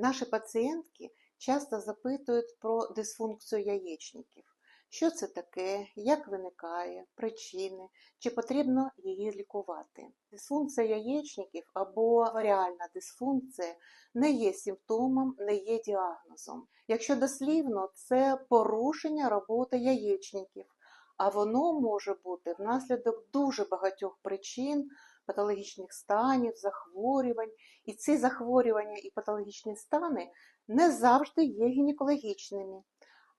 Наші пацієнтки часто запитують про дисфункцію яєчників. Що це таке, як виникає, причини, чи потрібно її лікувати. Дисфункція яєчників або варіальна дисфункція не є симптомом, не є діагнозом. Якщо дослівно, це порушення роботи яєчників, а воно може бути внаслідок дуже багатьох причин, патологічних станів, захворювань. І ці захворювання і патологічні стани не завжди є гінекологічними,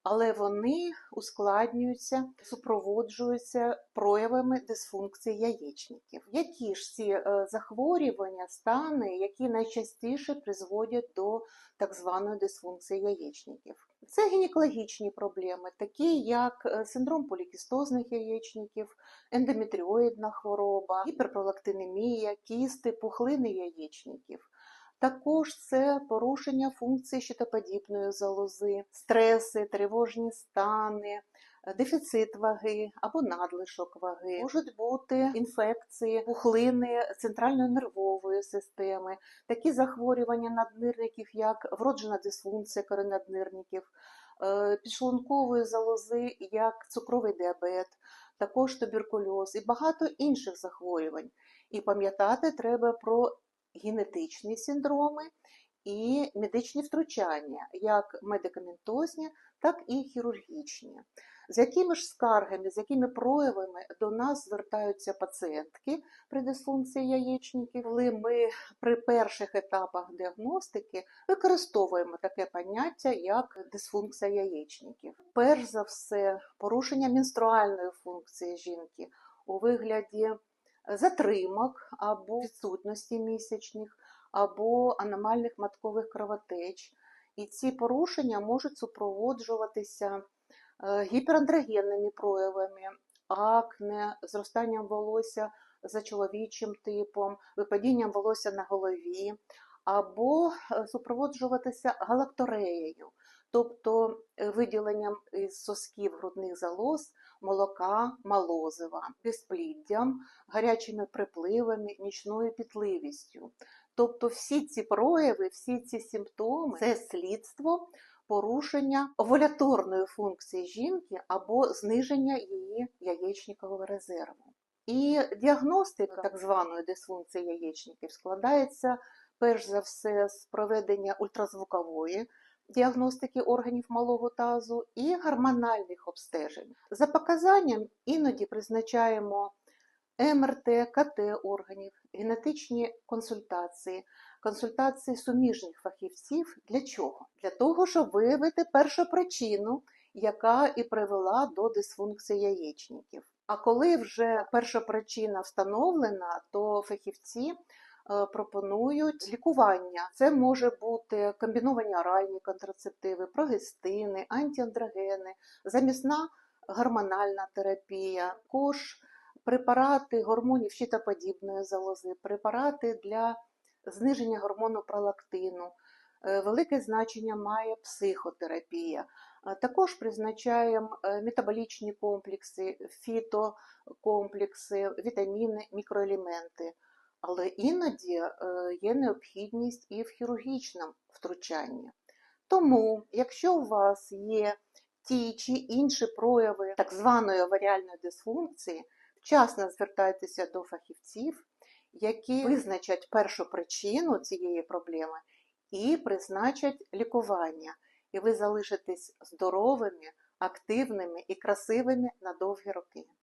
але вони ускладнюються, супроводжуються проявами дисфункції яєчників. Які ж ці е, захворювання, стани, які найчастіше призводять до так званої дисфункції яєчників? Це гінекологічні проблеми, такі як е, синдром полікістозних яєчників, ендометріоїдна хвороба, гіперпролактинемія, кісти, пухлини яєчників. Також це порушення функції щитоподібної залози, стреси, тривожні стани, дефіцит ваги або надлишок ваги. Можуть бути інфекції, пухлини центральної нервової системи, такі захворювання наднирників, як вроджена дисфункція коренаднирників, е, підшлункової залози, як цукровий діабет, також туберкульоз і багато інших захворювань. І пам'ятати треба про генетичні синдроми і медичні втручання, як медикаментозні, так і хірургічні. З якими ж скаргами, з якими проявами до нас звертаються пацієнтки при дисфункції яєчників, коли ми при перших етапах діагностики використовуємо таке поняття, як дисфункція яєчників. Перш за все, порушення менструальної функції жінки у вигляді затримок або відсутності місячних, або аномальних маткових кровотеч. І ці порушення можуть супроводжуватися е, гіперандрогенними проявами, акне, зростанням волосся за чоловічим типом, випадінням волосся на голові, або е, супроводжуватися галактореєю, тобто е, виділенням із сосків грудних залоз молока малозива, безпліддям, гарячими припливами, нічною пітливістю. Тобто всі ці прояви, всі ці симптоми це слідство порушення овуляторної функції жінки або зниження її яєчникового резерву. І діагностика так званої дисфункції яєчників складається перш за все з проведення ультразвукової діагностики органів малого тазу і гормональних обстежень. За показанням іноді призначаємо МРТ, КТ органів, генетичні консультації, консультації суміжних фахівців. Для чого? Для того, щоб виявити першу причину, яка і привела до дисфункції яєчників. А коли вже перша причина встановлена, то фахівці пропонують лікування. Це може бути комбіновані оральні контрацептиви, прогестини, антіандрогени, замісна гормональна терапія, також препарати гормонів щитоподібної залози, препарати для зниження гормону пролактину. Е, велике значення має психотерапія. Е, також призначаємо метаболічні комплекси, фітокомплекси, вітаміни, мікроелементи. Але іноді е, є необхідність і в хірургічному втручанні. Тому, якщо у вас є ті чи інші прояви так званої аваріальної дисфункції, вчасно звертайтеся до фахівців, які визначать першу причину цієї проблеми і призначать лікування. І ви залишитесь здоровими, активними і красивими на довгі роки.